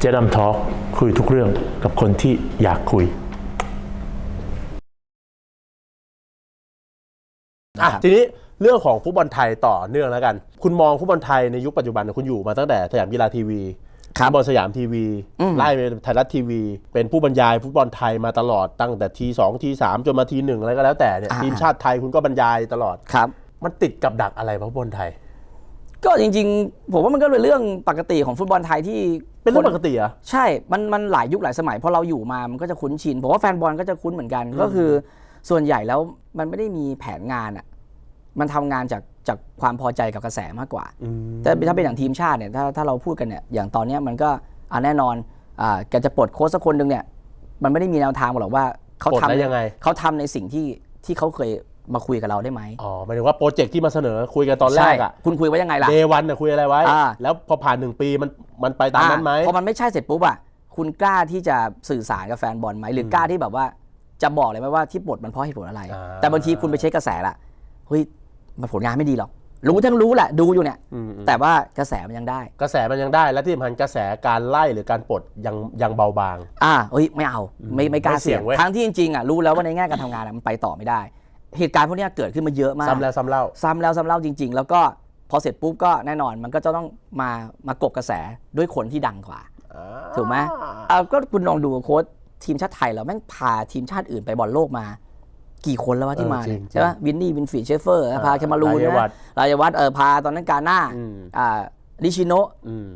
เจดัมทอ l k คุยทุกเรื่องกับคนที่อยากคุยอะทีนี้เรื่องของฟุตบอลไทยต่อเนื่องแล้วกัน คุณมองฟุตบอลไทยในยุคปัจจุบันเนี่ยคุณอยู่มาตั้งแต่สยามกีฬาทีวีครับฟุตบอลสยามทีวีไล่ไปไทยรัฐทีวี เป็นผู้บรรยายฟุตบอลไทยมาตลอดตั้งแต่ทีสองทีสามจนมาทีหนึ่งอะไรก็แล้วแต่เนี่ยอ่าทีมชาติไทยคุณก็บรรยายตลอดครับ มันติดกับดักอะไรฟุตบอลไทย ก็จริง ๆ ผมว่ามันก็เป็นเรื่องปกติของฟุตบอลไทยที่ เป็นเรื่องคปกติเหรอใช่ มันมันหลายยุคหลายสมัยพอเราอยู่มามันก็จะคุ้นชินผมว่าแฟนบอลก็จะคุ้นเหมือนกัน ก็คือ ส่วนใหญ่แล้วมันไม่ได้มีแผนงานอะมันทำงานจากจากความพอใจกับกระแสมากกว่าแต่ถ้าเป็นอย่างทีมชาติเนี่ยถ้าถ้าเราพูดกันเนี่ยอย่างตอนเนี้ยมันก็อ่าแน่นอนอ่าแกจะปลดโค้ชสักคนหนึ่งเนี่ยมันไม่ได้มีแนวทางหรอกว่าเขาปลดทำแล้วยังไงเขาทำในสิ่งที่ที่เขาเคย มาคุยกับเราได้ไหมอ๋อหมายถึงว่าโปรเจกต์ที่มาเสนอคุยกันตอนแรกอะใช่คุณคุยไว้ยังไงล่ะเดวันน่ะคุยอะไรไว้อ่าแล้วพอผ่านหนึ่งปีมันมันไปตามนั้นไหมอะพอมันไม่ใช่เสร็จปุ๊บอะคุณกล้าที่จะสื่อสารกับแฟนบอลไหมหรือกล้าที่แบบว่าจะบอกเลยไหมว่าที่ปลดมันเพราะเหตุผลอะไรอ่าแต่บางทีคุณไปเช็คกระแสละเฮ้ยมันผลงานไม่ดีหรอกรู้ทั้งรู้แหละดูอยู่เนี่ยอืมอืมแต่ว่ากระแสมันยังได้ กระแสมันยังได้และที่สำคัญกระแสการไล่หรือการปลดยังยังเบาบาง อ่าเฮ้ยไม่เอาไม่ไม่กล้าไม่เสี่เสี่ยยงงเว้ยทั้งที่จริงๆอะรู้แล้วว่าในแง่การทำงานอะมันไปต่อไม่ได้ เหตุการณ์พวกเนี้ยเกิดขึ้นมาเยอะมาก ซ้ำแล้วซ้ำเล่า ซ้ำแล้วซ้ำเล่าจริง ๆ แล้วก็พอเสร็จปุ๊บก็แน่นอนมันก็จะต้องมามากบกระแสด้วยคนที่ดังกว่า ถูกไหม เอาก็คุณลองดูโค้ชทีมชาติไทยเราแม่งพาทีมชาติอื่นไปบอลโลกมา กี่คนแล้ววะที่มาเนี่ยเออจริงๆใช่ไหมวินนี่วินฟีเชฟเฟอร์อ่าพาเคมารูนรายวันะฒน์ รายวัฒน์เออพาตอนนั้นกาหน้าอืมอ่าดิชิโนะอืม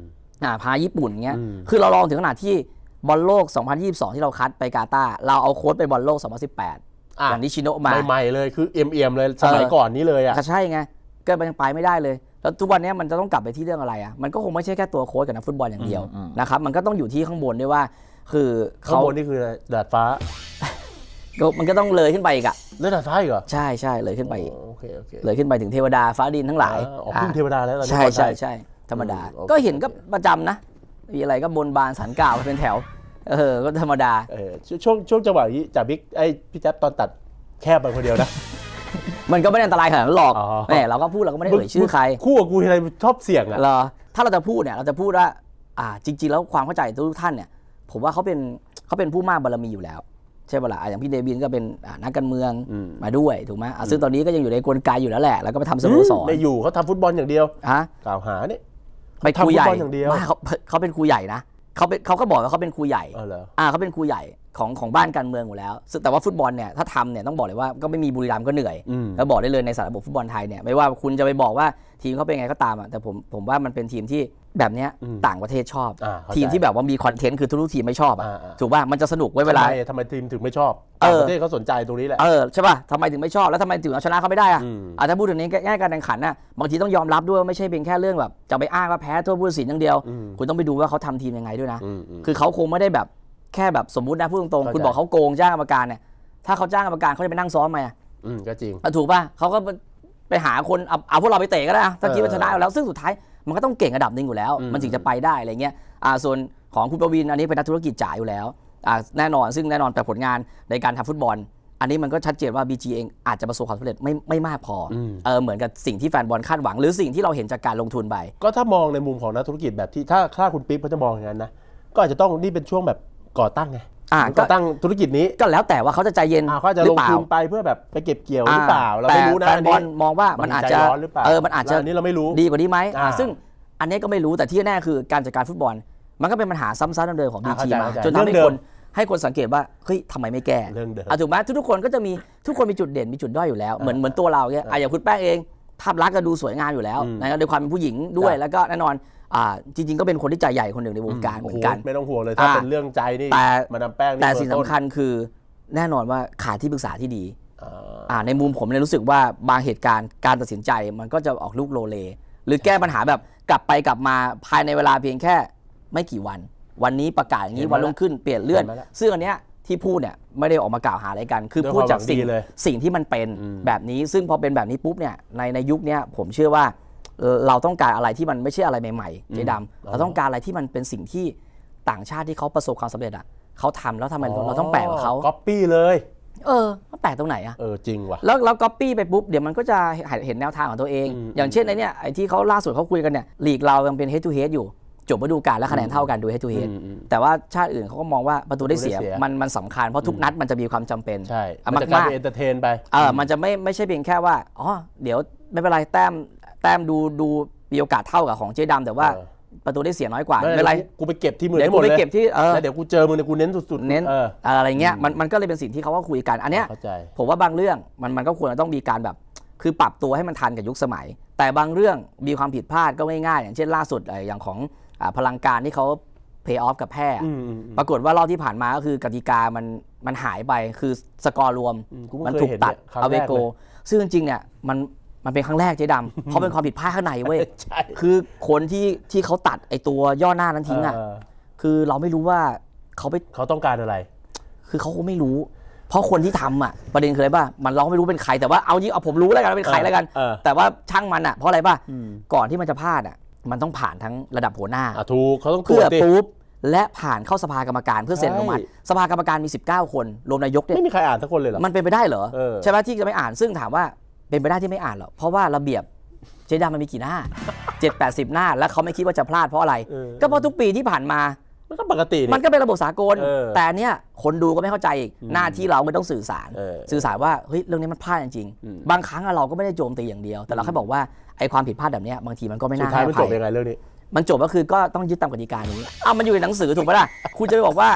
อ่าพาญี่ปุ่นเงี้ยอืม คือเราลองถึงขนาดที่บอลโลก 2022 ที่เราคัดไปกาตาร์เราเอาโค้ชไปบอลโลก 2018 อะอย่างนิชิโนะมาใหม่ๆเลยคือเอ็มเอ็มเลยสมัยเออก่อนนี้เลยอะก็ใช่ไงก็มันยังไปไม่ได้เลย แล้วทุกวันนี้มันจะต้องกลับไปที่เรื่องอะไรอะมันก็คงไม่ใช่แค่ตัวโค้ชกับนักฟุตบอลอย่างเดียวนะครับมันก็ต้องอยู่ที่ข้างบนด้วยว่า คือข้างเขาบนนี่คือดาดฟ้าก็มันก็ต้องเลยขึ้นไปอีกอะเล่นดาดฟ้าอีกเหรอใช่ใช่เลยขึ้นไปอีกโอเคโอเคเลยขึ้นไปถึงเทวดาฟ้าดินทั้งหลายอ่าออกพึ่งเทวดาแล้วตอนนี้ใช่บอลไทใช่ยใช่ธรรมดาอืมโอเคก็เห็นก็ประจำนะมีอะไรก็บนบานสันกล่าวเป็นแถว เออ ก็ธรรมดา เออช่วงช่วงช่วงจังหวะนี้จากบิ๊กไอ้พี่แจ๊บตอนตัดแคบไปคนเดียวนะ มันก็ไม่ได้อันตรายขนาดนั้นหรอกอ๋อ แหมเราก็พูดเราก็ไม่ได้เอ่ยชื่อใครคู่กับกูทีไรชอบเสี่ยงอะเหรอถ้าเราจะพูดเนี่ยเราจะพูดว่า อ่า จริง ๆ แล้วความเข้าใจทุกท่านเนี่ย ผมว่าเขาเป็นเขาเป็นผู้มากบารมีอยู่แล้ว ใช่ปะล่ะอะอย่างพี่เดวินก็เป็นอ่านักการเมืองอืม มาด้วยถูกไหมอะซึ่งตอนนี้ก็ยังอยู่ในกลไกอยู่แล้วแหละ แล้วก็ไปทำสโมสรไม่อยู่เขาทำฟุตบอลอย่างเดียว ฮะ กล่าวหาเนี่ย ไปครูใหญ่ทำฟุตบอลอย่างเดียว ไม่เขาเขาเป็นครูใหญ่นะ เขาเป็นเขาก็บอกว่าเขาเป็นครูใหญ่เออเหรออ่าเขาเป็นครูใหญ่ ของของบ้านการเมืองอยู่แล้ว ซึ่งแต่ว่าฟุตบอลเนี่ยถ้าทำเนี่ยต้องบอกเลยว่าก็ไม่มีบุรีรัมย์ก็เหนื่อยอืมแล้วบอกได้เลยในสารระบบฟุตบอลไทยเนี่ยไม่ว่าคุณจะไปบอกว่าทีมเขาเป็นไงก็ตามอะแต่ผมผมว่ามันเป็นทีมที่แบบเนี้ยอืมต่างประเทศชอบอ่าเข้าใจทีมที่แบบว่ามีคอนเทนต์คือทุกๆทีมไม่ชอบอะอ่าอ่าถูกป่ะมันจะสนุกไว้เวลาทำไมทำไมทีมถึงไม่ชอบเอต่างอประเทศเขาสนใจตรงนี้แหละเออใช่ป่ะทำไมถึงไม่ชอบแล้วทำไมถึงเอาชนะเขาไม่ได้อะอืมอะถ้าพูดถึงนี้แง่การแข่งขันน่ะบางทีต้องยอมรับด้วยว่าไม่ใช่เพียงแค่เรื่องแบบจะไปอ้างว่าแพ้ทั่วผู้ตัดสินอย่างเดียวอืมคุณต้องไปดูว่าเขาทำทีมยังไงด้วยนะอืมอืมคือเขาคงไม่ได้แบบ แค่แบบสมมุตินะพูดตรงเข้าใจๆคุณบอกเขาโกงจ้างกรรมการเนี่ยถ้าเขาจ้างกรรมการเขาจะไปนั่งซ้อมไหมอะอืมก็จริงอะถูกป่ะเขาก็ไปหาคนเอาเอาพวกเราไปเตะก็ได้อะถ้าเออคิดว่าชนะอยู่แล้วซึ่งสุดท้ายมันก็ต้องเก่งระดับหนึ่งอยู่แล้วอืมมันถึงจะไปได้อะไรเงี้ยอ่าส่วนของคุณประวินอันนี้เป็นนักธุรกิจจ๋าอยู่แล้วอ่าแน่นอนซึ่งแน่นอนแต่ผลงานในการทำฟุตบอล อันนี้มันก็ชัดเจนว่า BG เองอาจจะประสบความสำเร็จไม่ไม่มากพออมเออเหมือนกับสิ่งที่แฟนบอลคาดหวัง หรือสิ่งที่เราเห็นจากการลงทุนไปก็ถ้ามองในมุมของนักธุรกิจแบบที่ถ้าถ้าคุณปิ๊บเขาจะมองอย่างนั้นนะก็อาจจะต้องนี่เป็นช่วงแบบ ก่อตั้งไงอ่าก่อตั้งธุรกิจนี้ก็แล้วแต่ว่าเขาจะใจเย็นอ่าเขาอาจจะหรืลองเปล่าทุนไปเพื่อแบบไปเก็บเกี่ยวหรือเปล่า เราแต่ไม่รู้นะแฟนอันบนี้อลมองว่ามันอาจจะใจร้อนหรือเปล่าเออมันอาจจะแล้วอันนี้เราไม่รู้ ดีกว่านี้ไหมอ่าอ่าซึ่งอันนี้ก็ไม่รู้แต่ที่แน่คือการจัดการฟุตบอล มันก็เป็นปัญหาซ้ำๆเดิมๆของบีอ่าเข้าทีใจมาเข้าใจจนทำให้เรื่องเดิคมนให้คนสังเกตว่าเฮ้ยทำไมไม่แก้เรื่องเดิมอะถูกไหมทุกๆคนก็จะมีทุกคนมีจุดเด่นมีจุดด้อยอยู่แล้วเหมือนเหมือนตัวเราเนี่ยอะอย่างคุณแป้งเองภาพลักษณ์ก็ดูสวยงามอยู่แล้วอืมนะครับด้วยความเป็นผู้หญิงด้วยจ้ะแล้วก็แน่นอนอ่า จริงๆก็เป็นคนที่ใจใหญ่คนหนึ่งในวงการเหมือนกันโโไม่ต้องห่วงเลยถ้าอ่าเป็นเรื่องใจนี่แต่มาดามแป้งนี่แต่เบอร์สิ่งสำคัญคือแน่นอนว่าขาดที่ปรึกษาที่ดีอ่าอ่าในมุมผมเนี่ยรู้สึกว่าบางเหตุการณ์การตัดสินใจมันก็จะออกลูกโลเล หรือแก้ปัญหาแบบกลับไปกลับมาภายในเวลาเพียงแค่ไม่กี่วัน วันนี้ประกาศอย่างนี้เห็นมาวันรุ่งขึ้นเปลี่ยนเลื่อนเห็นมาแล้วซึ่งอันเนี้ยที่พูดเนี่ยไม่ได้ออกมากล่าวหาอะไรกัน คือด้วยพูดจากสิ่งความหวังดีเลยสิ่งที่มันเป็นอืมแบบนี้ ซึ่งพอเป็นแบบนี้ปุ๊บเนี่ยในในยุคเนี้ยผมเชื่อว่า เอ่อเราต้องการอะไรที่มันไม่ใช่อะไรใหม่ๆเจดำเราต้องการอะไรที่มันเป็นสิ่งที่ต่างชาติที่เขาประสบความสำเร็จอะเขาทำแล้วทำไมเราต้องแปลกกว่าเขาก๊อปปี้เลย เออมันแปลกตรงไหนอะเออจริงว่ะแล้วแล้วก๊อปปี้ไปปุ๊บเดี๋ยวมันก็จะเห็นแนวทางของตัวเองอืมอย่างเช่นไอ้เนี่ยไอ้ที่เขาล่าสุดเขาคุยกันเนี่ยลีกเรายังเป็น head to head อยู่จบฤดูกาลและคะแนนเท่ากันดู head to head อืมอืมแต่ว่าชาติอื่นเขาก็มองว่าประตูได้เสียประตูได้เสียมันมันสำคัญเพราะทุกนัดมันจะมีความจำเป็นใช่อะมันจะกลายมากเป็นเอนเตอร์เทนไปๆเออมันจะไม่ไม่ใช่เพียงแค่ว่าอ๋อเดี๋ยวไม่เป็นไรแต้ม แต้มดูดูมีโอกาสเท่ากับของเจ๊ดำแต่ว่าเออประตูได้เสียน้อยกว่าไม่ไม่เป็เป็นนไรไรกูไปเก็บที่มือเดี๋ยวให้หกูมดไปเลยเก็บที่เออแล้วเดี๋ยวกูเจอมึงเนี่ยกูเน้นสุดๆเน้นเอออะไรเงี้ยมันมันก็เลยเป็นสิ่งที่เขาก็คุยกันอันเนี้ยเข้าใจผมว่าบางเรื่องมันมันก็ควรจะต้องมีการแบบ คือปรับตัวให้มันทันกับยุคสมัย แต่บางเรื่องมีความผิดพลาดก็ง่ายๆอย่างเช่นล่าสุดเอ่ออย่างของอ่าพลังการที่เขาเพย์ออฟกับแพร่อืมอืมอืมปรากฏว่ารอบที่ผ่านมาก็คือกติกามันมันหายไปคือสกอร์รวมอืมกูเพิ่งมันเคยถูกเห็นตัดเนี่ยครั้งเอาเวแรกโกเลยซึ่งจริงๆเนี่ยมัน มันเป็นครั้งแรกเจ๊ดำเพราะเป็นความผิดพลาดข้างในเว้ยใช่คือคนที่ที่เขาตัดไอตัวย่อหน้านั้นทิ้งอะเออคือเราไม่รู้ว่าเขาไปเขาต้องการอะไร คือเขาคงไม่รู้ เพราะคนที่ทำอะประเด็นคืออะไรป่ะมันเราก็ไม่รู้เป็นใครแต่ว่าเอายี่เอาผมรู้แล้วกันว่าเป็นใครแล้วกันเออแต่ว่าช่างมันอะเพราะอะไรป่ะอืมก่อนที่มันจะพลาดอะ มันต้องผ่านทั้งระดับหัวหน้าอะถูกเขาต้องตรเพื่วอจดิปุ๊บและผ่านเข้าสภากรรมการเพื่อเซ็นอนุมัติใช่สภากรรมการมี 19 คนรวมนายกเนี่ยไม่มีใครอ่านสักคนเลยเหรอมันเป็นไปได้เหรอเออใช่ไหมที่จะไม่อ่านซึ่งถามว่า เป็นไปได้ที่ไม่อ่านเหรอเพราะว่าระเบียบเจดามันมีกี่หน้า7 80หน้า แล้วเขาไม่คิดว่าจะพลาดเพราะอะไร เออ ก็เพราะทุกปีที่ผ่านมา มันก็ปกติ มันี่นก็เป็นระบบสากล เออแต่เนี่ยคนดูก็ไม่เข้าใจอีกอืมหน้าที่เราไม่ต้องสื่อสาร เออสื่อสารว่าเฮ้ยเรื่องนี้มันพลาดจริงอืม ๆบางครั้งอะเราก็ไม่ได้โจมตีอย่างเดียว แต่เราแค่บอกว่าไอ้ความผิดพลาดแบบเนี้ยบางทีมันก็ไม่สุน่าดท้ายให้มันอจภับยยังไงเรื่องนี้ มันจบก็คือก็ต้องยึดตามกติกานี้อ้าวมันอยู่ในหนังสือถูกปะล่ะคุณจะไปบอกว่า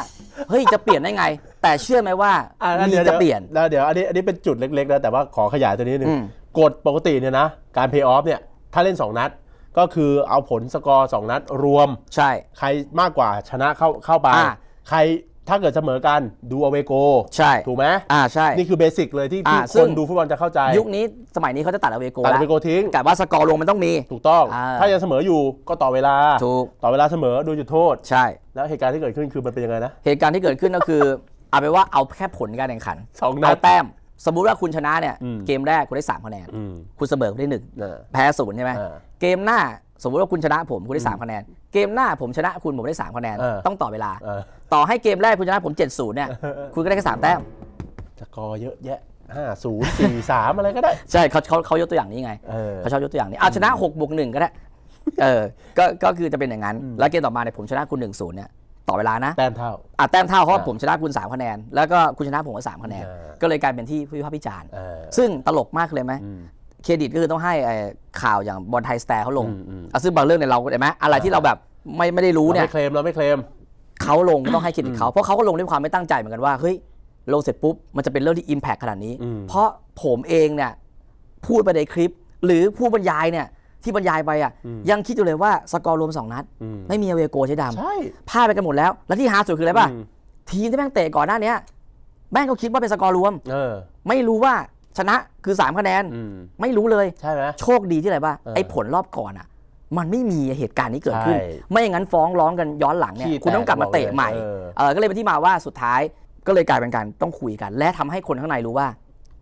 เฮ้ยจะเปลี่ยนได้ไง แต่เชื่อไหมว่าอะงั้นมีดี๋ยวจะเปลี่ยน แล้วเดี๋ยวอันนี้อันนี้เป็นจุดเล็กๆนะแต่ว่าขอขยายตัวนี้หนึ่งอืมกฎปกติเนี่ยนะการเพย์ออฟเนี่ยถ้าเล่น 2 นัด ก็คือเอาผลสกอร์2นัดรวม ใช่ ใครมากกว่าชนะเข้าเข้าไป อ่า ใครถ้าเกิดเสมอกันดูเอาเวโกใช่ถูกไหมอ่าใช่ นี่คือเบสิกเลยที่ที่อ่าคซึ่งนดูฟุตบอลจะเข้าใจยุคนี้สมัยนี้เขาจะตัดเอาเวโกตัดแล้วเอาเวโกทิ้งกะว่าสกอร์ลงมันต้องมี ถูกต้อง อ่า ถ้ายังเสมออยู่ก็ต่อเวลา ถูกต่อเวลาเสมอโดยจุดโทษ ใช่ แล้วเหตุการณ์ที่เกิดขึ้นคือมันเป็นยังไงนะ เหตุการณ์ที่เกิดขึ้นก็คือ เอาไปนว่าเอาแค่ผลการแข่งขันสองนัเอาดแต้ม สมมุติว่าคุณชนะเนี่ยอืม เกมแรกคุณได้3คะแนน อืมคุณเสมอคุณได้หนึ่งน่ะแพ้ศูนย์ใช่ไหมอ่าเกมหน้าสมมุติว่าคุณชนะผมคุณได้สามคะแนน เกมหน้าผมชนะคุณผมได้สามคะแนน เออ ต้องต่อเวลา เออ ต่อให้เกมแรกคุณชนะผม 7 0เนี่ยคุณก็ได้แค่สามแต้ม สกอร์เยอะแยะห้าศูนย์สี่สามอะไรก็ได้ ใช่เขาเขาเขายกตัวอย่างนี้ไงเออ เขาชอบยกตัวอย่างนี้เอาชนะ6บวกหนึ่งก็ได้ เออ ก็ก็คือจะเป็นอย่างนั้น แล้วเกมต่อมาเนี่ยผมชนะคุณ1นศูนย์เนี่ย ต่อเวลานะแต้มเท่าอะแต้มเท่าเพราะว่าอ่าผมชนะคุณ3คะแนน แล้วก็คุณชนะผมก็สามคะแนนอ่าก็เลยกลายเป็นที่วิพากษ์วิจารณ์ เออ ซึ่งตลกมากเลยไหมอืมเครดิตก็คือต้องให้ไอ้ข่าวอย่างบอลไทยสแตร์เขาลงอืมอืม อะซึ่งบางเรื่องเนี่ยเราเห็นไหมอะไรที่เราแบบไม่ไม่ได้รู้เราเนี่ย ไม่เคลมเราไม่เคลม เขาลงก็ต้องให้เครดิตเขาเพราะเขาก็ลงด้วยความไม่ตั้งใจเหมือนกันว่าเฮ้ยลงเสร็จปุ๊บมันจะเป็นเรื่องที่ Impact ขนาดนี้ อืม เพราะผมเองเนี่ยพูดไปในคลิป หรือผู้บรรยายเนี่ย ที่บรรยายไปอะยังคิดอยู่เลยว่าสกอร์รวม 2 นัดอืมไม่มีอเวโกใช้ดำใช่พลาดไปกันหมดแล้ว แล้วที่ฮาสุดคืออะไรป่ะอืมทีมที่แม่งเตะก่อนหน้าเนี้ยแม่งก็คิดว่าเป็นสกอร์รวมเออไม่รู้ว่าชนะคือ 3 คะแนนอืมไม่รู้เลยใช่ไหมโชคดีที่อะไรป่ะเออไอ้ผลรอบก่อนอะ มันไม่มีเหตุการณ์นี้เกิดขึ้นใช่ไม่อย่างนั้นฟ้องร้องกันย้อนหลังเนี่ยขี้แตกคุณต้องกลับมาเตะใหม่บอกเลยเออเออก็เลยเป็นที่มาว่าสุดท้ายก็เลยกลายเป็นการต้องคุยกัน และทำให้คนข้างในรู้ว่า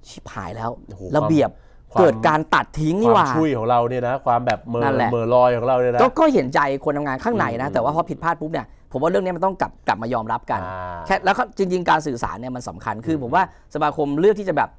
ชิบหายแล้วโอ้โหระเบียบความ เกิดการตัดทิ้งคนี่หวามว่าช่วยของเราเนี่ยนะความแบบเมอนั่นแหละ เมอลอยของเราเนี่ยนะ ก็ก็เห็นใจคนทำงานข้างในนะ อืม แต่ว่าพอผิดพลาดปุ๊บเนี่ยผมว่าเรื่องนี้มันต้องกลับกลับมายอมรับกันอ่า แค่แล้วก็จริง ๆ การสื่อสารเนี่ยมันสำคัญคือผมว่าสมาคมเลือกที่จะแบบ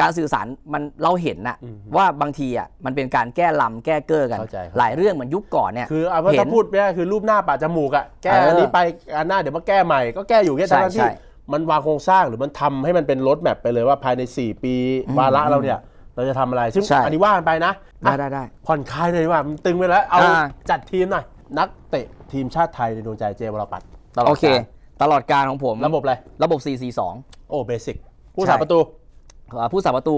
การสื่อสารมันเราเห็นนะอืมว่าบางทีอะมันเป็นการแก้ลำแก้เก้อกัน เข้าใจเข้าใจหลายเรื่องเหมือนยุคก่อนเนี่ย คือเอาว่าเห็นถ้าพูดไม่ได้คือรูปหน้าปะจมูกอะแก้เอออัอันนี้ไปอันหน้าเดี๋ยวมาแก้ใหม่ก็แก้อยู่แค่ใช่ทั้งที่ใช่มันวางโครงสร้างหรือมันทำให้มันเป็นรถแมพไปเลยว่าภายใน 4 ปี วาระเราเนี่ย เราจะทำอะไร ซึ่งใช่ อันนี้ว่ากันไปนะได้อะได้ได้ ผ่อนคลายเลยดีกว่า มันตึงไปแล้ว เอาอ่า จัดทีมหน่อย นักเตะทีมชาติไทยในดวงใจเจวรปัตรตลอดโอเค กาลตลอดการของผมระบบอะไร ระบบ 442 โอ้ เบสิก ผู้ใช่สาประตู อ่าผู้สาประตู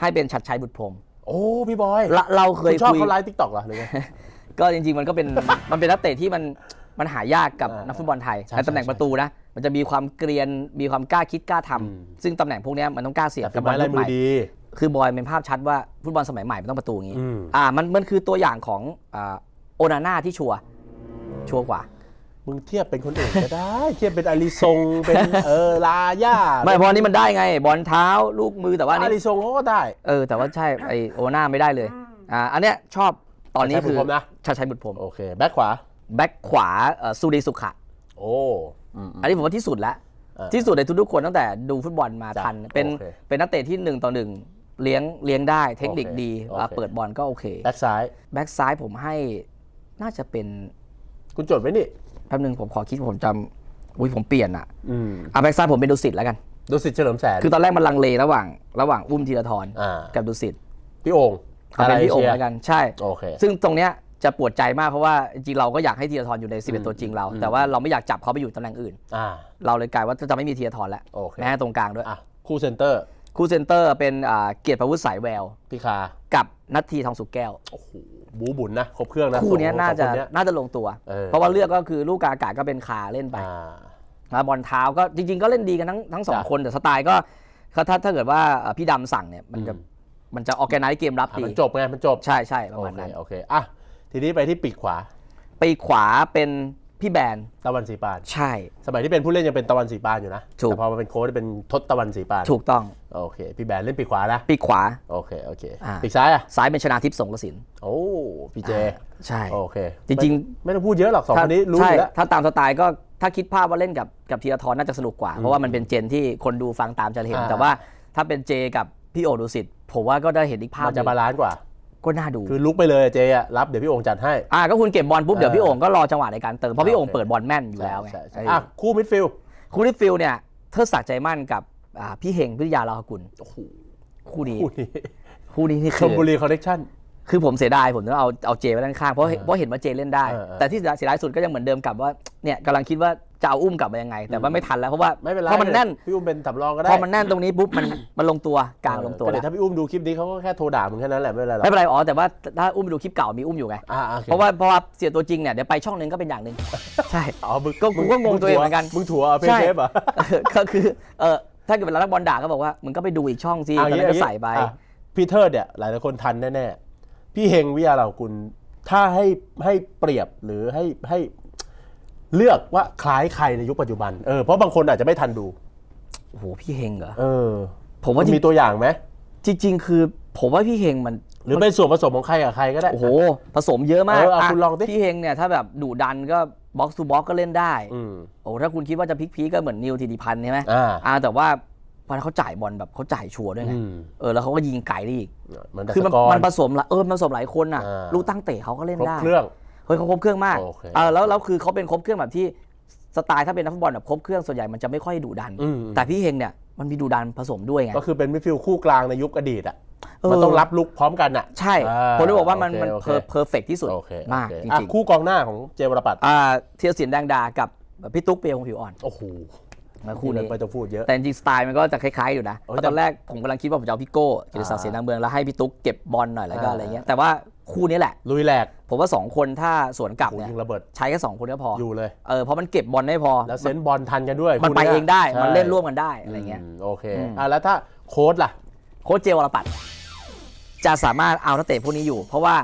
ให้เป็นชัดชัยบุตรพรหมโอ้ พี่บอยละเราเคยคุณชอบคุย เขาไลฟ์ทิกตอกเหรอหรือไง ก็จริงๆ มันก็เป็น มันเป็นนักเตะที่มันมันหายากกับอ่านักฟุตบอลไทยใช่ในตำแหน่งใช่ประตูนะ มันจะมีความเกรียนมีความกล้าคิดกล้าทำอืม ซึ่งตำแหน่งพวกเนี้ยมันต้องกล้าเสียบแต่กัฝีบบอไม้ลลายยุคมืใหอม่ดี คือบอยเป็นภาพชัดว่าฟุตบอลสมัยใหม่มันต้องประตูอย่างนี้ อืม อ่า มันมันคือตัวอย่างของอ่าโอนาน่าที่ชัวร์ชัวร์กว่า มึงเทียบเป็นคนอื่นก็ได้ เทียบเป็นอาริซงเป็นเออลาย่าไม่เพราะอันนี้มันได้ไง บอลเท้าลูกมือแต่ว่าอันอานี้ริซงเขาก็ได้ เออแต่ว่าใช่ไอโอนาน่าไม่ได้เลยอ่าอันเนี้ยชอบตอนนี้ชัดชัยคือบุตรพรหมนะชัดชัยบุตรพรหมโอเค แบ็คขวา แบ็คขวาเอ่อซูริสุขะ โอ้อืมอันนี้ผมว่าที่สุดแล้ว เออที่สุดในทุกๆคนตั้งแต่ดูฟุตบอลมาจ้ะทัน เป็นโอเค เป็นนักเตะที่หนึ่งต่อหนึ่ง เลี้ยงเลี้ยงได้เทคนิคโอเคดีโอเคอ่าเปิดบอลก็โอเคแบ็คซ้ายแบ็กซ้ายผมให้น่าจะเป็นคุณจดไว้นี่แป๊บนึงผมขอคิดผมจำอุ้ยผมเปลี่ยนอะอืมอะแบ็กซ้ายผมเป็นดุสิตแล้วกันดุสิตเฉลิมแสนคือตอนแรกมันลังเลระหว่าง ระหว่างอุ้มธีรทรอ่ากับดุสิตพี่โอ่งเอาเป็นพี่โอ่งชียร์แล้วกันใช่ โอเค ซึ่งตรงเนี้ยจะปวดใจมากเพราะว่าจริงๆเราก็อยากให้ธีรทรอยู่ใน 11 ตัวจริงเราแต่ว่าเราไม่อยากจับเขาไปอยู่ตำแหน่งอื่น อ่า เราเลยกลายว่าจะไม่มีธีรทรแล้วโอเค แม้ตรงกลางด้วย อะคู่เซนเตอร์ คู่เซนเตอร์เป็นอ่าเกียรติประวุฒิสายแววพี่คากับนัททีทองสุกแก้วโอ้โหบูบุญนะครบเครื่องนะคู่เนี้ยสองน่าจะสองคเนี้ยน่าจะลงตัวเออเพราะว่าเลือกก็คือลูกกาอากาศก็เป็นคาเล่นไปอ่านะบอลเท้าก็จริง ๆ ก็เล่นดีกันทั้งทั้งสองจ้ะคนแต่สไตล์ก็ก็ถ้าถ้าเกิดว่าเอ่อพี่ดำสั่งเนี่ยมันจะอืมมันจะออกแกไนซ์เกมรับอะดีมันจบไงมันจบใช่ใช่ประโอมาณเคนั้นโอเคอะทีนี้ไปที่ปีกขวาปีกขวาเป็นพี่แบนตะวันสีปาน ใช่ สมัยที่เป็นผู้เล่นยังเป็นตะวันสีปานอยู่นะถูกแต่พอมาเป็นโค้ชเป็นทศตะวันสีปาน ถูกต้อง โอเค พี่แบนเล่นปีกขวานะ ปีกขวา โอเค โอเค อ่า ปีกซ้ายอะ ซ้ายเป็นชนาทิพย์สงกระสินโอ้พี่เจ ใช่ โอเคจริงไม่ไม่ต้องพูดเยอะหรอกสองคนนี้รู้อใช่ยู่แล้วถ้าตามสไตล์ก็ถ้าคิดภาพว่าเล่นกับกับธีรทรน่าจะสนุกกว่า เพราะว่ามันเป็นเจนที่คนดูฟังตามจะเห็นอ่าแต่ว่าถ้าเป็นเจกับพี่โอดูสิตผมว่าก็ได้เห็นอีกภาพมันจะหนึ่งบาลานซ์กว่าก็น่าดูคือลุกไปเลยอะเจอะรับเดี๋ยวพี่โอ่งจัดให้อ่าก็คุณเก็บบอลปุ๊บเดี๋ยวเออพี่โอ่งก็รอจังหวะในการเติมเพราะพี่โอ่งโอเคเปิดบอลแม่นอยู่แล้วไงใช่ใช่เอออะคู่มิดฟิลด์คู่ที่ฟิลเนี่ยเทิดศักดิ์ใจมั่นกับอ่า พี่เฮงพิทยาลาหกุลโอ้โหคู่นี้คู่นี้คู่นี้นี่ชคืมอบุรีคอนเนคชั่น คือผมเสียดายผมต้องเอาเอาเจไว้ด้านข้างเพราะเออเพราะเห็นว่าเจเล่นได้ เออเออแต่ที่เสียดายสุดก็ยังเหมือนเดิมกับว่าเนี่ยกำลังคิดว่าจะเอาอุ้มกลับมายังไง แต่ว่าไม่ทันแล้วเพราะว่าไม่เป็นไรพอมันแน่นพี่อุ้มเป็นสำรองก็ได้พอมันแน่นตรงนี้ปุ๊บมันมันลงตัวกลางลงตัวก็แล้เดี๋ยววถ้าพี่อุ้มดูคลิปนี้เขาก็แค่โทรด่ามึงแค่นั้นแหละไม่เป็นไรหรอกไม่เป็นไรอ๋อแต่ว่าถ้าอุ้มไปดูคลิปเก่ามีอุ้มอยู่ไง อ่าโอคเพราะว่าเพราะว่าเสียตัวจริงเนี่ยเดี๋ยวไปช่องหนึงก็เป็นอย่างหนึ่งใช่ อ๋อมึงก็กูก็งงตัวเองเหมือนกัน มึงถั่วเพใช่เทปเหรอเออก็คือเออ ถ้าเกิดเวลานักบอลด่าก็บอกว่ามึงก็ไปดูอีกช่องสิตอนนั้นก็ใส่ไปอะพี่เทิดเนี่ยหลายหลายๆคนทันแน่ๆ พี่เฮงวิทยาเหล่ากุลถ้าให้ให้เปรียบหรือให้ให้เลือกว่าคล้ายใครในยุคปัจจุบันเออเพราะบางคนอาจจะไม่ทันดู โอ้โหพี่เฮงเหรอ เออผมว่าจริง มีตัวอย่างไหมจริง ๆ คือผมว่าพี่เฮงมัน หรือเป็นส่วนผสมของใครกับใครก็ได้ โอ้โหผสมเยอะมากเอออะะคุณลองดิ พี่เฮงเนี่ยถ้าแบบดุดันก็ บ็อกซ์ทูบ็อกก็เล่นได้อืมโอ้ถ้าคุณคิดว่าจะพลิกพีก็เหมือนนิวธิติพันธ์ใช่ไหมอ่าอ่าแต่ว่าพอเขาจ่ายบอลแบบเขาจ่ายชัวร์ด้วยไงอืมเออแล้วเขาก็ยิงไกลได้อีกเหมือนแต่คือมันสกรมันผสมหลายเออมันผสมหลายคนน่ะอ่าลูกตั้งเตะเขาก็เล่นครบได้เครื่องเฮ้ยเขาครบเครื่องมากโอเคเออแล้วแล้วคือเขาเป็นครบเครื่องแบบที่สไตล์ถ้าเป็นนักฟุตบอลแบบครบเครื่องส่วนใหญ่มันจะไม่ค่อยดุดันอืมแต่พี่เฮงเนี่ยมันมีดุดันผสมด้วยไงก็คือเป็นมิดฟิลด์คู่กลางในยุคอดีตอะเออ มันต้องรับลุกพร้อมกันอะ ใช่อ่าผมเลยบอกว่ามันโอเคมันโอเคเพอร์เฟกที่สุดโอเคมากโอเคจอะริงคู่กองหน้าของเจวรปัตรๆอ่าเทียรศิลป์แดงดากับพี่ตุ๊กเปียคงผิวอ่อนโอ้โหมาคู่นี้ไม่ต้องพูดเยอะแต่จริงๆสไตล์มันก็จะคล้ายๆอยู่นะโอ้เพยราะตอนแรกผมกำลังคิดว่าผมจะเอาพี่โก้กิติศักดิ์เสียงดังเมืองแล้วให้พี่ตุ๊กเก็บบอลหน่อยแล้วก็อ่าอะไรเงี้ยแต่ว่าคู่นี้แหละลุยแหลกผมว่าสองคนถ้าสวนกลับโอ้โหเนี่ยยิงระเบิดใช้แค่สองคนก็พออยู่เลยเออเพราะมันเก็บบอลได้พอ แล้วเซนส์บอลทันกันด้วย มันคู่ไปยเองได้ใช่มันเล่นร่วมกันได้อะไรเงี้ยมโอเคอืมอะแล้วถ้าโค้ดล่ะ โค้ชเจวรปัตรจะสามารถเอานักเตะพวกนี้อยู่ เพราะว่า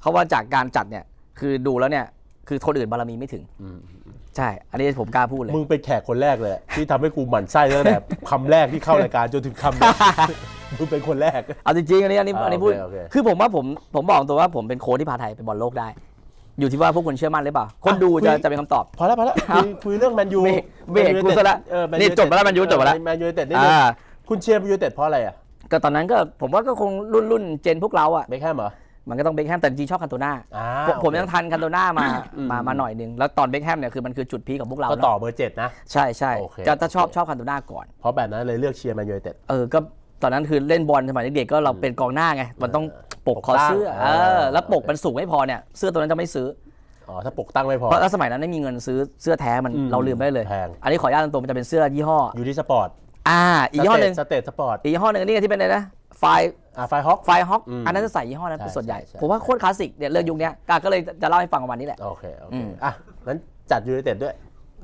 เขาว่าจากการจัดเนี่ยคือดูแล้วเนี่ยคือคนอื่นบารมีไม่ถึงอืมใช่ อันนี้ผมกล้าพูดเลย มึงเป็นแขกคนแรกเลย ที่ทำให้กูหมั่นไส้ตั้งแต่คำแรกที่เข้ารายการจนถึงคำเนี้ยมึงเป็นคนแรก เอาจริงๆอันนี้อันนี้อ่าอันนี้พูด โอเคโอเค คือผมว่าผมผมบอกตัวว่าผมเป็นโค้ชที่พาไทยไปบอลโลกได้ อยู่ที่ว่าพวกคุณเชื่อมั่นหรือเปล่า คนดูจะจะเป็นคำตอบ พอแล้วพอแล้วเอาคุยคุยเรื่องแมนยูเบรกเบรกกูซะละเออ Man นี่ United จบไปแล้ว Man U จบไปแล้วแมนยูไนเต็ดนิดนึงอ่า คุณเชียร์แมนยูไนเต็ดเพราะอะไรอะ ก็ตอนนั้นก็ผมว่าก็คงรุ่นรุ่นเจนพวกเราอะเบคแฮมเหรอมันก็ต้องเบคแฮมแต่จริงๆชอบคันโตน่าอ่าผมผมโอเคยังทันคันโตน่ามาอืมมามาหน่อยหนึงแล้วตอนเบคแฮมเนี่ยคือมันคือจุดพีคของพวกเราก็เนอะต่อเบอร์เจ็ดนะ ใช่ใช่โอเคก็ถ้าชอบโอเคชอบคันโตน่าก่อน เพราะแบบนั้นเลยเลือกเชียร์แมนยูไนเต็ดเออก็ตอนนั้นคือเล่นบอลสมัยเด็กๆก็เราเป็นกองหน้าไงมันต้องปกคอเสื้อปกตั้งเออเออแล้วปกมันสูงไม่พอเนี่ยเสื้อตัวนั้นจะไม่ซื้ออ๋อถ้าปกตั้งไม่พอเพราะแล้วสมัยนั้นไม่มีเงินซื้อเสื้อแท้มันอืมเราลืมไปเลยแพงอันนี้ขออนุญาตตรงๆมันจะเป็นเสื้อยี่ห้ออยู่ที่สปอร์ต อ่า อีกยี่ห้อหนึ่งสเตทสปอร์ตอีกยี่ห้อหนึ่งอันนี่ที่เป็นอะไรนะไฟอ่าไฟฮอค ไฟฮอคอืมอันนั้นจะใส่ยี่ห้อนั้นใช่เป็นส่วนใหญ่ ใช่ใช่ ผมว่าโคตรคลาสสิกเนี่ยเรื่องยุคเนี้ยก็เลยจะเล่าให้ฟังประมาณนี้แหละ โอเค โออืเค ม อะงั้นจัดยูไนเต็ดด้วย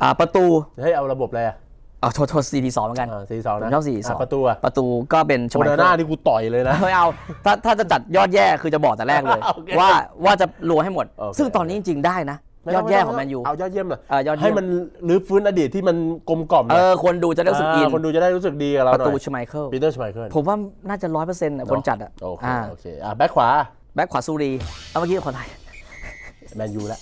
อ่าประตูเฮ้ยเอาระบบอะไรอะเอาโทษโทษซีดีสองเหมือนกัน สี่สองผมนะชอบ4-2ะประตูอะประตูก็เป็นชโอไมนาเคิน่าลนี่กูต่อยเลยนะ ไม่เอาถ้าถ้าจะจัดยอดแย่คือจะบอกแต่แรกเลย โอเคว่าว่าจะรวมให้หมด โอเค ซึ่งตอนนี้จริงๆได้นะไม่ ยต้องดแย่ของแมไต้นยูเอายอดเยี่ยมเลยเออยอดเยี่ยม ให้มันรื้อฟื้นอดีตที่มันกลมกล่อมหเอน่อยอคนดูจะได้รู้สึกอินาคนดูจะได้รู้สึกดีกับเราประหน่ตูอยชไมเคิลปีเตอร์ชไมเคิลผมว่าน่าจะร้อยเปอร์เซ็นต์คนจัดอะโอเคอ่าโอเคอะแบ็คขวาแบ็คขวาซูรีเอาเมื่อกี้คนไทยแมนยูแล้ว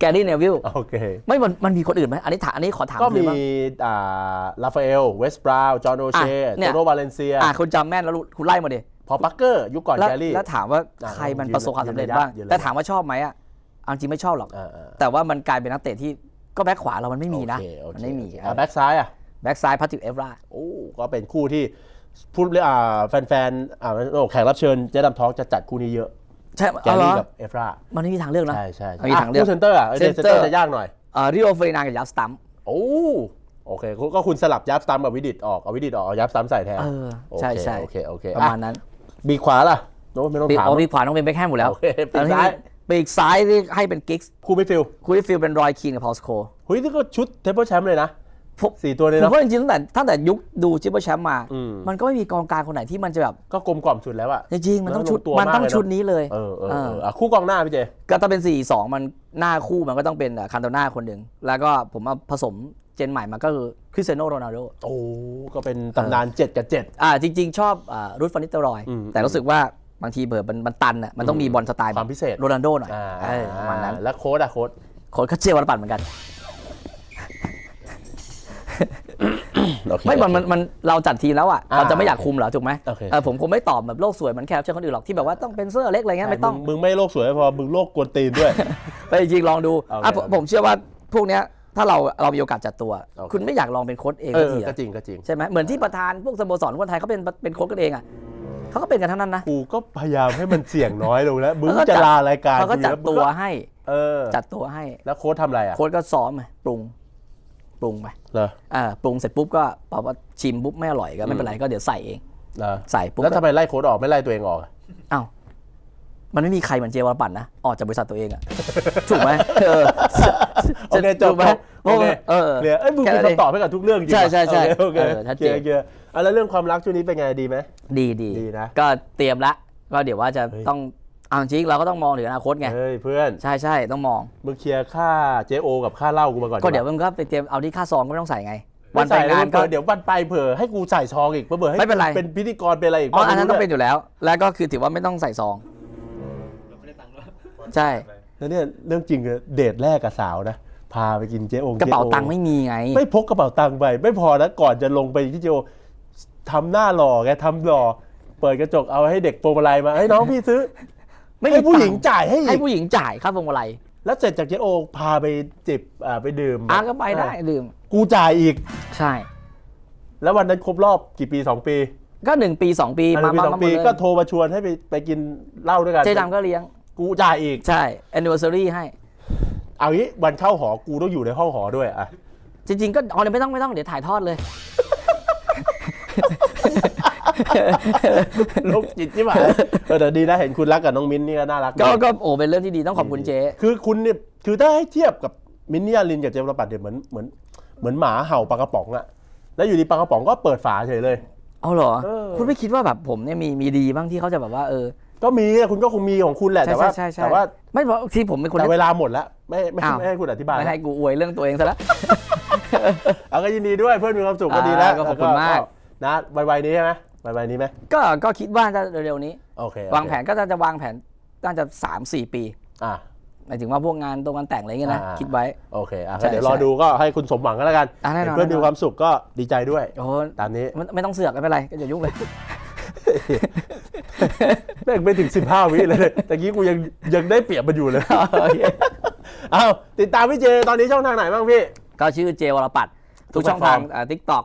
แกรี่เนวิลโอเค ไม่มันมันมีคนอื่นไหมอันนี้ถามอันนี้ขอถามก็คืมีนบ้าง อ่าลาฟาเอล เวสต์บราวน์จอห์นโอเช่อะเนี่โจยโนวาเลนเซีย อะคุณจำแม่นแล้วรู้คุณไล่มาดิพอปักเกอร์ ยุคก่อนแล้วแกรี่ แล้วถามว่าอะใครมันยืนประสบความสำเร็จยืนระยะบ้างยืนระยะ แต่ถามว่าชอบไหมอะ เอาจริงไม่ชอบหรอกอ่าอ่าแต่ว่ามันกลายเป็นนักเตะที่ก็แบ็คขวาเรามันไม่มีนะ โอเคโอเคมันไม่มีโอเคอะแบ็กซ้ายอะแบ็คซ้ายพัติกเอฟราโอ้ก็เป็นคู่ที่พูดเรื่องอ่าแฟนๆอ่าโอ้แขกรับเชิญเจ๊ดำทอกจะจัดคู่นี้เยอะใช่แกเอาเหรรี่อกับเอฟรามันไม่มีทางเลือกนะ ใช่ใช่ไม่มีทางเลือกคู่เซนเตอร์อะเออเซนเตอร์จะยากหน่อยเอ่อริโอเฟรนานกับยับสตัมป์โอ้โอเคก็คุณสลับยับสตัมกับวิดิตออกเอาวิดิตออกเอายับสตัมใส่แทนเออโอใช่เคใช่ โอเคโอเคประมาณนั้น บีขวาล่ะโน้ไม่ต้องปีกถามอ๋อปีกขวาต้องเป็นเบคแฮมหมดแล้วโอเคปีกซ้าย ปีกซ้ายนี่ให้เป็นกิกส์คู่ไม่ฟิลคุยฟิลเป็นรอยคีนกับพอลสโคเฮ้ยนี่ก็ชุดเทเบิลแชมป์เลยนะผมสี่ตัวเลยผมเนาะ ว่าจริงๆตั้งแต่ตั้งแต่ยุคดูจิปเปอร์แชมป์มา อืม มันก็ไม่มีกองกลางคนไหนที่มันจะแบบ ก็กลมกล่อมสุดแล้วอะ จริงๆมันต้องชุดแล้วลงตัวมันต้องมากเลยเนอะชุดนี้เลยเออเออเอเออออะคู่กองหน้าพี่เจ ก็ต้องเป็น4ี่สองมันหน้าคู่มันก็ต้องเป็นคันโตนาคนหนึ่งแล้วก็ผมมาผสมเจนใหม่มาก็คือคริสเตียโนโรนัลโด โอ้ก็เป็นตำนานเจ็ดกับเจ็ด อ่าจริง ๆ ชอบอ่ารูทฟานิสเตอรอย อืม แต่รู้สึกว่า บางทีเบิร์มันมันตันอะมันต้องมีบอลสไตล์ความพิเศษโรนัลโดหน่อยอ่าเออประมาณนั้นแล้วโค้ดอะโค้ดโค้ชก็เจียววันปัดเหมือนกันโอเคไม่มันมันมันเราจัดทีมแล้วอะอ่าเราจะไม่อยากคุมเหรอถูกไหมโอเคเออผมคงไม่ตอบแบบโลกสวยเหมือนแขกรับเชิญคนอื่นหรอกที่แบบว่าต้องเป็นเสื้อเล็กอะไรเงี้ยไม่ต้องงมึงไม่โลกสวยไม่พอมึงโลกกวนตีนด้วยไปจริงๆลองดูโอเคอะผมโอเคผมเชื่อว่าพวกเนี้ยถ้าเราเรามีโอกาสจัดตัวโอเคคุณไม่อยากลองเป็นโค้ชเองเอสัอกทีก็อะจริงก็จริงใช่ไหมเหมือนที่ประธานพวกสโมสรคนไทยเขาเป็นเป็นโค้ชกันเองอะ เขาก็เป็นกันทั้งนั้นนะกูก็พยายามให้มันเสี่ยงน้อยลงแล้วมึงเขาก็จะจัดลารายการเขาก็จัดกูตัแล้ววมึงให้เออจัดตัวให้แล้วโค้ดทำอะไรอะโค้ชก็ซ้อมไงปรุงปรุงไปเหรออ่าปรุงเสร็จปุ๊บก็พอว่าชิมปุ๊บไม่อร่อยก็ไม่เป็นไรก็เดี๋ยวใส่เองเหรอใส่ปุ๊บแล้วทำไมไล่โค้ดออกไม่ไล่ตัวเองออกอะอ้าว มันไม่มีใครเหมือนเจวรปัตน์นะ ออกจากบริษัทตัวเองอะถูกไหมเออโอเคจบถูกไหมโอเคเออเคลียร์เอ้ยมึงแค่มีนั้นเองคำตอบให้กับทุกเรื่องจริงใช่ใช่ใช่โอเคเอโออชัดเคเจนโอเคอะแล้วเรื่องความรักช่วงนี้เป็นไงดีไหมดีดีดีนะก็เตรียมละก็เดี๋ยวว่าจะเฮ้ยต้องเอาจริงเราก็ต้องมองถึงอนาคตไงเฮ้ยเพื่อนใช่ใช่ต้องมองมึงเคลียร์ค่าเจโอกับค่าเหล้ากูมาก่อนก็เดี๋ยวามึงก็ไปเตรียมเอาที่ค่าซองก็ไม่ต้องใส่ไงวัวันนไปไปงางานนก็ก็เดี๋ยววันไปเผื่อให้กูใส่ซองอีกเผื่อให้ไม่เป็นไรเป็นพิธีกรเป็นอะไรอีกอ๋ออันนั้นต้องไม่เป็นอยู่แล้ว แล้วก็คือถือว่าไม่ต้องใส่ซอง ใช่ แล้วเนี่ยเรื่องจริงอะเดทแรกกับสาวนะ พาไปกินเจโอกระเป๋าตังค์ไม่มีไง ไม่พกกระเป๋าตังค์ไป ไม่พอนะก่อนจะลงไปที่เจโอทำหน้าหล่อแกทำหล่อ เปิดกระจกเอาให้เด็กโปรโมไลมาให้น้องพี่ซื้อ ไม่มีให้ผู้หญิงตัค์จ่ายให้อีให้กผู้หญิงจ่ายค่าพวงมาลัยแล้วเสร็จจากเจโอพาไปจิบอ่าไปดื่มอะก็ไปได้ดื่ม กูจ่ายอีก ใช่ แล้ววันนั้นครบรอบกี่ปีสองปีก็หนึ่งปีสองปีอันนั้นปีสองปีหมดเลยก็โทรมาชวนให้ไปไปกินเหล้าด้วยกัน เจ๊ดำก็เลี้ยง กูจ่ายอีก ใช่ anniversary ให้ เอางี้วันเข้าหอกูต้องอยู่ในห้องหอด้วยอะ จริง ๆ ก็อ๋อเดี๋ยวไม่ต้องไม่ต้องเดี๋ยวถ่ายทอดเลย โรคจิตใช่ไหมเออแต่ดีนะเห็นคุณรักกับน้องมิ้นท์นี่ก็น่ารักก็ดีก็โอ้เป็นเรื่องที่ดีต้องขอบคุณเจ๊ คือคุณเนี่ยคือถ้าให้เทียบกับมินนี่อาลินกับเจมส์ประปัดเนี่ยเหมือนเหมือนเหมือนหมาเห่าปลากระป๋องอะแล้วอยู่ดีปลากระป๋องก็เปิดฝาเฉยเลย เอาเหรอ เออ คุณไม่คิดว่าแบบผมเนี่ยมีมีดีบ้างที่เขาจะแบบว่าเออ ก็มีอะคุณก็คงมีของคุณแหละใช่แต่ว่าใช่ใช่แต่ว่าไม่บอกที่ผมเป็นคนแต่เวลาหมดแล้ว ไม่ไม่อ้าวไม่ให้คุณอธิบายไม่ให้กูอวยเรื่องตัวเองซะแล้วเอาก็ยินดีด้วยเพื่อนมีความสุขก็ดีแล้วอ่าก็ขอบคุณมากนะวัยๆนี้ใช่ไหมวัยๆนี้ไหมก็ก็คิดว่าจะเร็วๆนี้โอเคโอเควางแผนก็จะวางแผนน่าจะสามสี่ปีอะหมายถึงว่าพวกงานตรงงานแต่งอะไรเงี้ยนะอ่าคิดไว้โอเคอะใช่ก็เดี๋ยวรอใช่ดูก็ให้คุณสมหวังก็แล้วกันอะแน่นอนเพื่อนแน่นอนมีความสุขก็ดีใจด้วยโอ้ตามนี้ไม่ไม่ต้องเสือกไม่เป็นไรก็อย่ายุ่งเลย แม่งไม่ถึง 15 วิเลยเนี่ยแต่กี้กูยังยังได้เปรียบมันอยู่เลยโอเคอ้าวติดตามพี่เจตอนนี้ช่องทางไหนบ้างพี่ ก็ชื่อเจวรปัตรทุกทุกช่องทางแพลตฟอร์มทิกตอก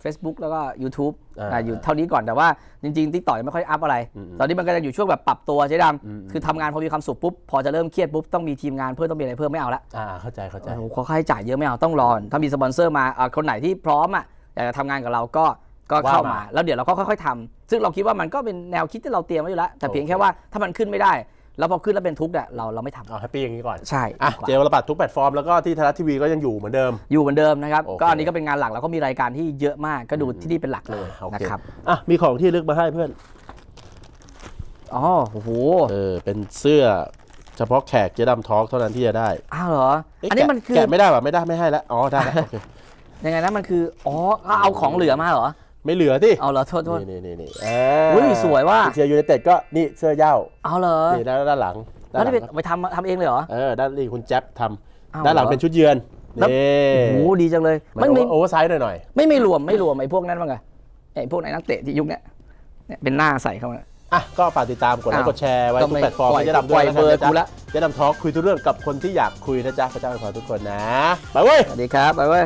เฟซบุ๊กแล้วก็ YouTube อ่าอ่าอยู่เท่านี้ก่อนแต่ว่าจริงๆทิกตอกยังไม่ค่อยอัพอะไรอืมตอนนี้มันก็จะอยู่ช่วงแบบปรับตัวเจ๊ดอืมำคือทำงานพอมีความสุขปุ๊บ พอจะเริ่มเครียดปุ๊บ ต้องมีทีมงานเพิ่มต้องมีอะไรเพิ่มไม่เอาละอ่าเข้าใจเข้าใจโอ้โหค่าใช้จ่ายเยอะไม่เอาต้องรอ ถ้ามีสปอนเซอร์มาอ่าคนไหนที่พร้อมอะอยากจะทำงานกับเราก็ ก็เข้าว่ามามาแล้วเดี๋ยวเราก็ค่อยๆทำซึ่งเราคิดว่ามันก็เป็นแนวคิดที่เราเตรียมไว้อยู่แล้ว แต่เพียงแค่ว่าถ้ามันขึ้นไม่ได้ แล้วพอขึ้นแล้วเป็นทุกข์เนี่ยเราเราไม่ทำเอาแฮปปี้อย่างนี้ก่อน ใช่อะดีกว่าเจวรปัดทุกแพลตฟอร์มแล้วก็ที่ไทยรัฐทีวีก็ยังอยู่เหมือนเดิม อยู่เหมือนเดิมนะครับโอเคก็อันนี้ก็เป็นงานหลักแล้วก็มีรายการที่เยอะมากก็ดูที่นี่เป็นหลักเลยโอเคนะครับอะมีของที่ลึกมาให้เพื่อนอ๋อโอ้โหเออเป็นเสื้อเฉพาะแขกเจดำทอล์กเท่านั้นที่จะได้อ้าวเหรอเะอันนี้แกะมันคือแกะไม่ได้ป่ะไม่ได้ไม่ให้แล้วอ๋อได้แล้วโอเคยังไงนะมันคืออ๋อก็เอาของเหลือมาเหรอ ไม่เหลือที่เอาเหรอโทษโทษ นี่นี่นี่อุ้ยสวยว่ะ เชียร์ยูไนเต็ดก็นี่เสื้อเหย้าเอาเหรอนี่ด้านด้านหลังด้าแล้วนหลันี่งไปไปทำทำเองเลยเหรอ เออด้านนี้คุณแจ๊บทอ้าวำด้านหลังเหรอ เป็นชุดเยือนแล้วนี่โอ้โหดีจังเลยมัไม่นไม่โอเวอร์ไซส์หน่อยหน่อยไม่ไม่รวมไม่รวมไอ้พวกนั้นบ้างอะไอ้พวกไหนนักเตะที่ยุคเนี้ยเนี่ยเป็นหน้าใส่เข้ามาอะก็ฝากติดตามกดไลค์อ้าวกดแชร์ไว้ก็ทุกไม่แพลตฟอร์มปล่อยให้จะดำด้วยปล่อยนะคเบอร์รับกูละ จะดำทอล์กคุยทุกเรื่องกับคนที่อยากคุยนะจ๊ะพระเจ้าอวยพรทุกคนนะไปเว้ย สวัสดีครับ ไปเว้ย